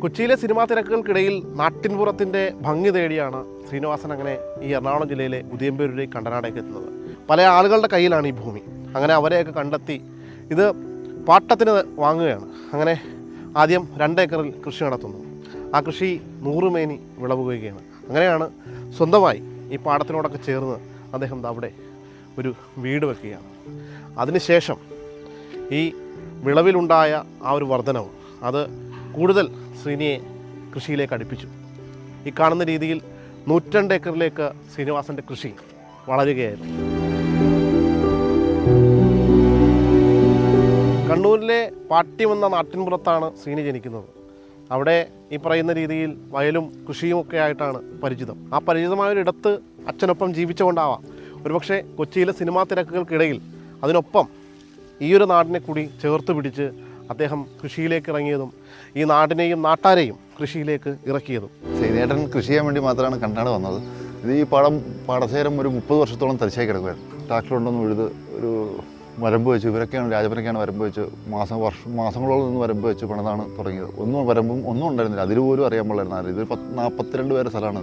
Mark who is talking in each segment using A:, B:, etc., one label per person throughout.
A: കൊച്ചിയിലെ സിനിമാ തിരക്കുകൾക്കിടയിൽ നാട്ടിൻപുറത്തിന്റെ ഭംഗി തേടിയാണ് ശ്രീനിവാസൻ അങ്ങനെ ഈ എറണാകുളം ജില്ലയിലെ ഉദയംപേരുടെ കണ്ടനാടേക്ക് എത്തുന്നത്. പല ആളുകളുടെ കയ്യിലാണ് ഈ ഭൂമി. അങ്ങനെ അവരെയൊക്കെ കണ്ടെത്തി ഇത് പാട്ടത്തിന് വാങ്ങുകയാണ്. അങ്ങനെ ആദ്യം രണ്ടേക്കറിൽ കൃഷി നടത്തുന്നു. ആ കൃഷി നൂറുമേനി വിളവുകയാണ്. അങ്ങനെയാണ് സ്വന്തമായി ഈ പാടത്തിനോടൊക്കെ ചേർന്ന് അദ്ദേഹം അവിടെ ഒരു വീട് വെക്കുകയാണ്. അതിനുശേഷം ഈ വിളവിലുണ്ടായ ആ ഒരു വർധനവും അത് കൂടുതൽ ശ്രീനിയെ കൃഷിയിലേക്ക് അടുപ്പിച്ചു. ഈ കാണുന്ന രീതിയിൽ നൂറ്റണ്ട് ഏക്കറിലേക്ക് ശ്രീനിവാസന്റെ കൃഷി വളരുകയായിരുന്നു. കണ്ണൂരിലെ പാട്യം എന്ന നാട്ടിൻപുറത്താണ് ശ്രീനി ജനിക്കുന്നത്. അവിടെ ഈ പറയുന്ന രീതിയിൽ വയലും കൃഷിയും ഒക്കെ ആയിട്ടാണ് പരിചിതം. ആ പരിചിതമായൊരിടത്ത് അച്ഛനൊപ്പം ജീവിച്ചുകൊണ്ടാവാം. ഒരുപക്ഷെ കൊച്ചിയിലെ സിനിമാ തിരക്കുകൾക്കിടയിൽ അതിനൊപ്പം ഈ ഒരു നാടിനെ കൂടി ചേർത്ത് പിടിച്ച് അദ്ദേഹം കൃഷിയിലേക്ക് ഇറങ്ങിയതും ഈ നാടിനെയും നാട്ടാരെയും കൃഷിയിലേക്ക് ഇറക്കിയതും.
B: ശ്രീനേട്ടൻ കൃഷി ചെയ്യാൻ വേണ്ടി മാത്രമാണ് കണ്ടാട് വന്നത്. ഇത് ഈ പാടം പടശേരം ഒരു മുപ്പത് വർഷത്തോളം തരിശായി കിടക്കുമായിരുന്നു ട്രാക്ടർ കൊണ്ടൊന്ന് ഒരു വരമ്പ് വെച്ച്. ഇവരൊക്കെയാണ് രാജപുരക്കാണ് വരമ്പ് വെച്ച് മാസം വർഷം മാസങ്ങളോളം നിന്ന് വരമ്പ് വെച്ച് പണിതാണ് തുടങ്ങിയത്. ഒന്നും വരമ്പും ഒന്നും ഉണ്ടായിരുന്നില്ല. അതിൽ പോലും അറിയാൻ പാടില്ലായിരുന്നു. ഇത് പത്ത് നാൽപ്പത്തിരണ്ട് പേരുടെ സ്ഥലമാണ്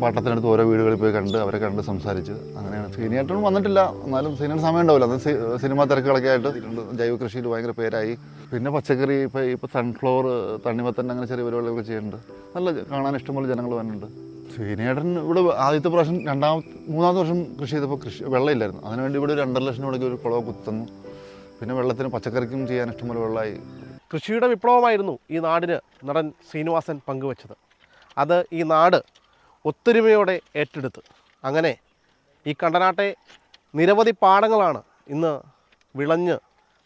B: പാട്ടത്തിനടുത്ത് ഓരോ വീടുകളിൽ പോയി കണ്ട് അവരെ കണ്ട് സംസാരിച്ച് അങ്ങനെയാണ്. സീനിയായിട്ടൊന്നും വന്നിട്ടില്ല. എന്നാലും സീനിയർ സമയം ഉണ്ടാവില്ല. അത് സിനിമാ തിരക്കുകളൊക്കെ ആയിട്ട് ജൈവ കൃഷിയിൽ ഭയങ്കര പേരായി. പിന്നെ പച്ചക്കറി ഇപ്പോൾ ഇപ്പോൾ സൺഫ്ലവർ തണ്ണിമത്തൻ അങ്ങനെ ചെറിയ പരിപാടികളൊക്കെ ചെയ്യുന്നുണ്ട്. നല്ല കാണാൻ ഇഷ്ടംപോലെ ജനങ്ങൾ വരുന്നുണ്ട്. സീനിയേട്ടൻ ഇവിടെ ആദ്യത്തെ പ്രാവശ്യം രണ്ടാം മൂന്നാമത്തെ വർഷം കൃഷി ചെയ്തപ്പോൾ കൃഷി വെള്ളമില്ലായിരുന്നു. അതിനുവേണ്ടി ഇവിടെ ഒരു രണ്ടര ലക്ഷം രൂപയ്ക്ക് ഒരു കുളവ് കുത്തുന്നു. പിന്നെ വെള്ളത്തിന് പച്ചക്കറിക്കും ചെയ്യാൻ ഇഷ്ടംപോലെ വെള്ളമായി.
A: കൃഷിയുടെ വിപ്ലവമായിരുന്നു ഈ നാടിന് നടൻ ശ്രീനിവാസൻ പങ്കുവച്ചത്. അത് ഈ നാട് ഒത്തൊരുമയോടെ ഏറ്റെടുത്ത്. അങ്ങനെ ഈ കണ്ടനാട്ടെ നിരവധി പാടങ്ങളാണ് ഇന്ന് വിളഞ്ഞ്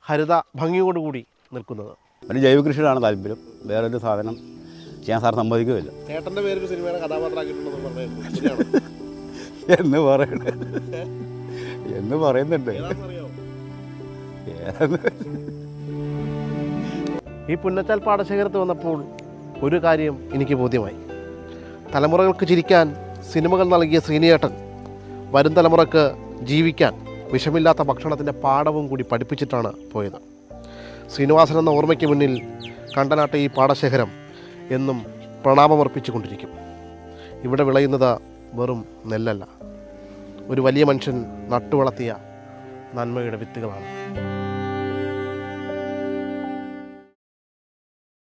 A: ഹരിത ഭംഗിയോടുകൂടി നിൽക്കുന്നത്.
C: അതിന് ജൈവ കൃഷിയിലാണ് താല്പര്യം. വേറൊരു സാധനം ചെയ്യാൻ സാർ സമ്മതിക്കുകയില്ല.
A: ചേട്ടന്റെ പേര് സിനിമയുടെ കഥാപാത്രമാക്കിയിട്ടുണ്ടെന്ന്
C: എന്ന് പറയണ എന്ന് പറയുന്നുണ്ട്.
A: ഈ പുന്നച്ചാൽ പാടശേഖരത്ത് വന്നപ്പോൾ ഒരു കാര്യം എനിക്ക് ബോധ്യമായി. തലമുറകൾക്ക് ചിരിക്കാൻ സിനിമകൾ നൽകിയ ശ്രീനിയേട്ടൻ വരും തലമുറയ്ക്ക് ജീവിക്കാൻ വിഷമില്ലാത്ത ഭക്ഷണത്തിന്റെ പാഠവും കൂടി പഠിപ്പിച്ചിട്ടാണ് പോയത്. ശ്രീനിവാസൻ എന്ന ഓർമ്മയ്ക്ക് മുന്നിൽ കണ്ടനാട്ടെ ഈ പാടശേഖരം എന്നും പ്രണാമമർപ്പിച്ചു കൊണ്ടിരിക്കും ഇവിടെ വിളയുന്നത് വെറും നെല്ലല്ല. ഒരു വലിയ മനുഷ്യൻ നട്ടുവളർത്തിയ നന്മയുടെ വിത്തുകളാണ്.